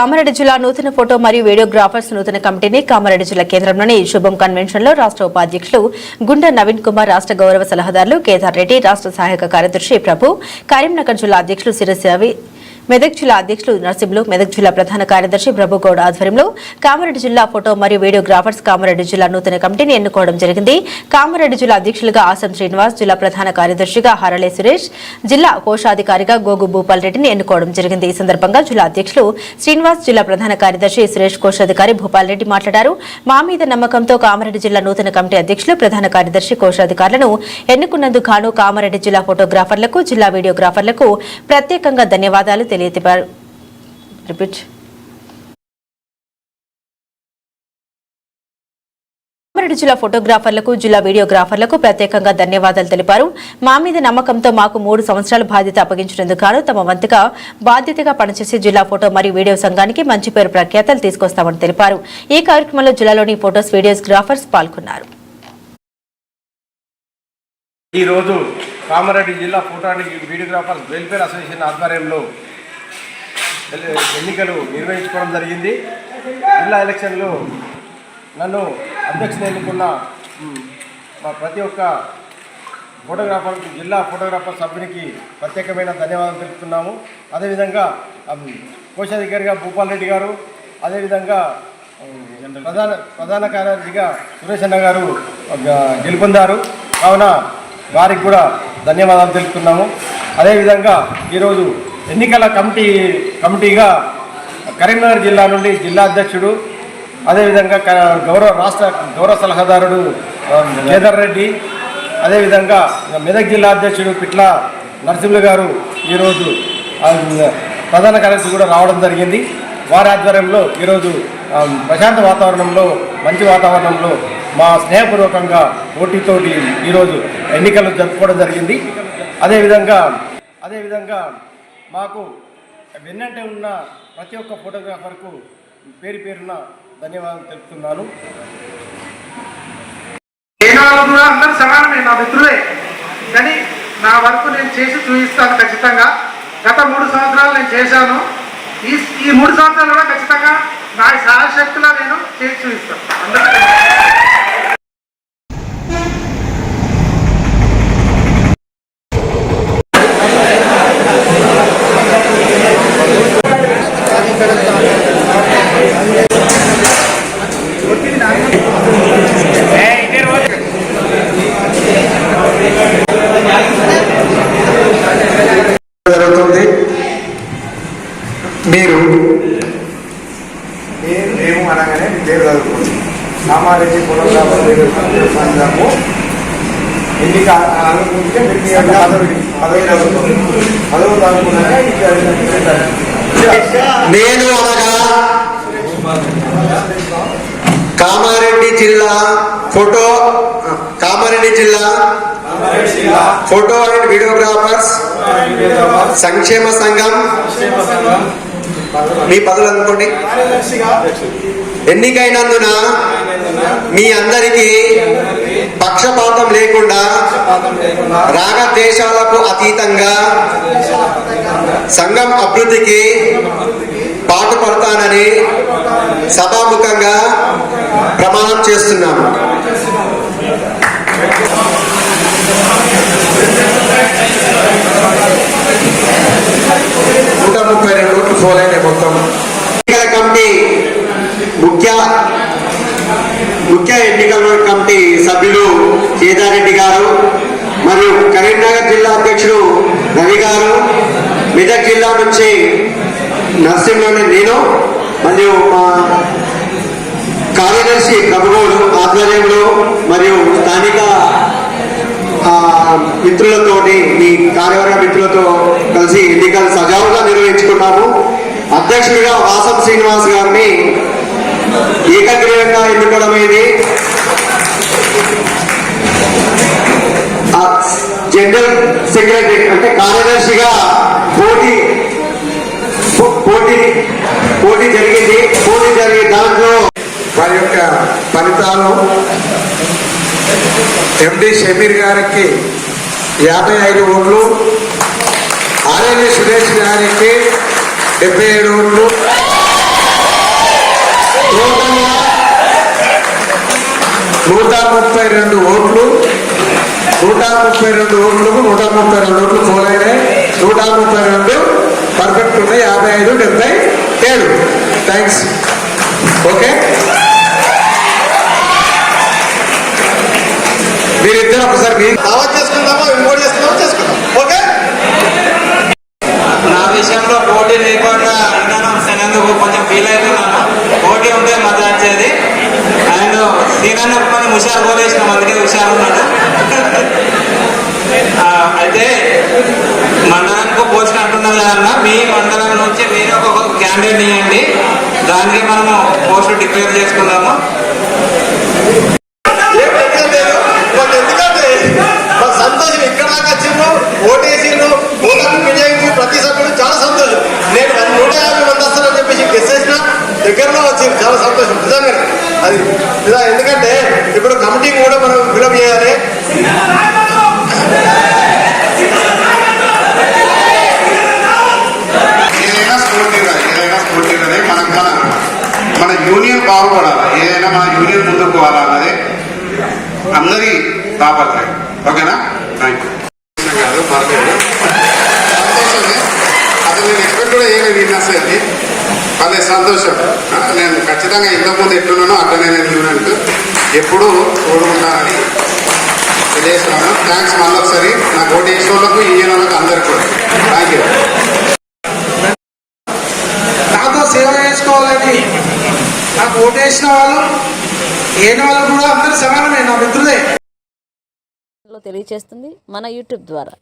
కామారెడ్డి జిల్లా నూతన ఫోటో మరియు వీడియోగ్రాఫర్స్ నూతన కమిటీని కామారెడ్డి జిల్లా కేంద్రంలోని శుభం కన్వెన్షన్లో రాష్ట్ర ఉపాధ్యక్షులు గుండె నవీన్ కుమార్ రాష్ట్ర గౌరవ సలహాదారులు కేదార్ రెడ్డి రాష్ట్ర సహాయక కార్యదర్శి ప్రభు కరీంనగర్ జిల్లా అధ్యక్షులు సిరసావి మెదక్ జిల్లా అధ్యక్షులు నర్సింహులు మెదక్ జిల్లా ప్రధాన కార్యదర్శి ప్రభుగౌడ్ ఆధ్వర్యంలో కామారెడ్డి జిల్లా ఫోటో మరియు వీడియోగ్రాఫర్స్ కామారెడ్డి జిల్లా నూతన కమిటీని ఎన్నుకోవడం జరిగింది. కామారెడ్డి జిల్లా అధ్యక్షులుగా ఆసం శ్రీనివాస్ జిల్లా ప్రధాన కార్యదర్శిగా హరళే సురేష్ జిల్లా కోశాధికారిగా గోగు భూపాల్ రెడ్డిని ఎన్నుకోవడం జరిగింది. ఈ సందర్భంగా జిల్లా అధ్యక్షులు శ్రీనివాస్ జిల్లా ప్రధాన కార్యదర్శి సురేష్ కోశాధికారి భూపాల్ రెడ్డి మాట్లాడారు. మా మీద నమ్మకంతో కామారెడ్డి జిల్లా నూతన కమిటీ అధ్యక్షులు ప్రధాన కార్యదర్శి కోశాధికారులను ఎన్నుకున్నందుకు గాను కామారెడ్డి జిల్లా ఫోటోగ్రాఫర్లకు జిల్లా వీడియోగ్రాఫర్లకు ప్రత్యేకంగా ధన్యవాదాలు తెలియజేపారు రిపీట్. కామారెడ్డి జిల్లా ఫోటోగ్రాఫర్లకు జిల్లా వీడియోగ్రాఫర్లకు ప్రత్యేకంగా ధన్యవాదాలు తెలిపారు. మా మీద నమ్మకంతో మాకు మూడు సంవత్సరాల బాధ్యత అప్పగించినందుకు గాను తమ వంతుగా బాధ్యతగా పనిచేసి జిల్లా ఫోటో మరియు వీడియో సంఘానికి మంచి పేరు ప్రఖ్యాతలు తీసుకొస్తామని తెలిపారు. ఈ కార్యక్రమంలో జిల్లాలోని ఫోటోస్ వీడియోగ్రాఫర్స్ పాల్గొన్నారు. ఈరోజు కామారెడ్డి జిల్లా ఫోటోగ్రఫీ వీడియోగ్రాఫర్స్ వెల్ఫేర్ అసోసియేషన్ ఆధ్వర్యంలో ఎన్నికలు నిర్వహించుకోవడం జరిగింది. జిల్లా ఎలక్షన్లు నన్ను అధ్యక్షుని ఎన్నుకున్న మా ప్రతి ఒక్క ఫోటోగ్రాఫర్ జిల్లా ఫోటోగ్రాఫర్ సభ్యునికి ప్రత్యేకమైన ధన్యవాదాలు తెలుపుతున్నాము. అదేవిధంగా కోశాధికారిగా భూపాల్ రెడ్డి గారు అదేవిధంగా ప్రధాన ప్రధాన కార్యదర్శిగా సురేష్ అన్న గారు గెలుపొందారు. కావున వారికి కూడా ధన్యవాదాలు తెలుపుతున్నాము. అదేవిధంగా ఈరోజు ఎన్నికల కమిటీ కమిటీగా కరీంనగర్ జిల్లా నుండి జిల్లా అధ్యక్షుడు అదేవిధంగా క- గౌరవ రాష్ట్ర గౌరవ సలహాదారుడు ఆ, కేదార్ రెడ్డి అదేవిధంగా మెదక్ జిల్లా అధ్యక్షుడు పిట్ల నరసింహులు గారు ఈరోజు ప్రధాన కార్యదర్శి కూడా రావడం జరిగింది. వారి ఆధ్వర్యంలో ఈరోజు ప్రశాంత వాతావరణంలో మంచి వాతావరణంలో మా స్నేహపూర్వకంగా పోటీతోటి ఈరోజు ఎన్నికలు జరుపుకోవడం జరిగింది. అదేవిధంగా అదేవిధంగా మాకు వెన్నంటే ఉన్న ప్రతి ఒక్క ఫోటోగ్రాఫర్కు పేరు పేరున ధన్యవాదాలు తెలుపుతున్నాను. కూడా అందరూ సమానమే నా మిత్రులే. కానీ నా వరకు నేను చేసి చూపిస్తాను ఖచ్చితంగా. గత మూడు సంవత్సరాలు నేను చేశాను. ఈ ఈ మూడు సంవత్సరాలు కూడా ఖచ్చితంగా నా సహాయశక్తిలో నేను చేసి చూపిస్తాను. అందరూ జరుగుతుంది మీరు నేను మేము అనగానే మీ పేరు చదువుకోండి. సామాజిక ఫోటోగ్రాఫర్ సంఘము ఎన్నిక అనుకుంటే మీరు మీ యొక్క పదవి పదవి పదవి చదువుకున్నాక నేను అనగా కామారెడ్డి జిల్లా ఫోటో కామారెడ్డి జిల్లా ఫోటో అండ్ వీడియోగ్రాఫర్స్ సంక్షేమ సంఘం మీ పదవులు అనుకోండి. ఎన్నికైనందున మీ అందరికీ పక్షపాతం లేకుండా రాగద్వేషాలకు అతీతంగా సంఘం అభివృద్ధికి పాటుపడతానని సభాముఖంగా ప్రమాణం చేస్తున్నాను నూట ముప్పై రెండు ఓట్లు పోలైన మొత్తం ఎన్నికల కమిటీ ముఖ్య ముఖ్య ఎన్నికల కమిటీ సభ్యులు కేదారెడ్డి గారు మరియు కరీంనగర్ జిల్లా అధ్యక్షుడు రవి గారు మెదక్ జిల్లా నుంచి నరసింహని నేను మరియు మా కార్యదర్శి ప్రభుగోడు ఆధ్వర్యంలో మరియు స్థానిక ఆ, మిత్రులతోటి మీ కార్యవర్గ మిత్రులతో కలిసి ఎన్నికలు సజావుగా నిర్వహించుకున్నాము. అధ్యక్షుడిగా వాసం శ్రీనివాస్ గారిని ఏకగ్రీవంగా ఎన్నుకోవడం అనేది జనరల్ సెక్రటరీ అంటే కార్యదర్శిగా పోటీ పోటీ పోటీ జరిగింది. పోటీ జరిగే దాంట్లో వారి యొక్క ఫలితాలు ఎండి షమీర్ గారికి యాభై ఐదు ఓట్లు ఆర్ఎన్ఏ సురేష్ గారికి డెబ్బై ఏడు ఓట్లు. నూట ముప్పై రెండు ఓట్లు. నూట ముప్పై రెండు ఓట్లకు నూట ముప్పై రెండు ఓట్లు పోలైనాయి నూట ముప్పై రెండు పర్ఫెక్ట్ ఉన్నాయి. యాభై ఐదు డెబ్బై ఏడు. Thanks okay? మీరిద్దరు ఒకసారి అయితే మండలానికి పోస్ట్ అంటున్నారు కదన్నా. మీ మండలం నుంచి మీరు ఒక క్యాండిడేట్ ఇవ్వండి దానికి మనము పోస్ట్ డిక్లేర్ చేసుకుందాము. ఏం టెన్షన్ లేదు మాకు సంతోషం ఇక్కడ దాకా వచ్చిండ్రు ఓటేసిండ్రు ఓటాన్ని వినియోగించి ప్రతి సభ్యుడు చాలా సంతోషం నేను అది నూట యాభై మంది వస్తానని చెప్పేసి గెస్ చేసిన దగ్గరలో వచ్చింది చాలా సంతోషం నిజంగా అది బాగుపడాలి? ఏదైనా మన యూనియన్ ముందుకు పోవాలన్నది అందరి తాపత్రయం ఓకేనా? థ్యాంక్ యూ కాదు పర్లేదు అసలు నేను ఎక్స్పెక్ట్ కూడా ఏమి విన్నస్ అది సంతోషం. నేను ఖచ్చితంగా ఇంతకుముందు ఎట్లున్నానో అట్లనే నేను యూనియన్కు ఎప్పుడూ తోడుకుంటానని తెలియజేస్తున్నాను. థ్యాంక్స్ మళ్ళీ ఒకసారి నాకు ఓటు వేసిన వాళ్ళకు యూనియన్ వాళ్ళకు అందరికీ కూడా. థ్యాంక్ యూ ఓటేసిన వాళ్ళు ఏని వాళ్ళు కూడా అందరూ సమానమే నా మిత్రులే. తెలియచేస్తుంది మన యూట్యూబ్ ద్వారా.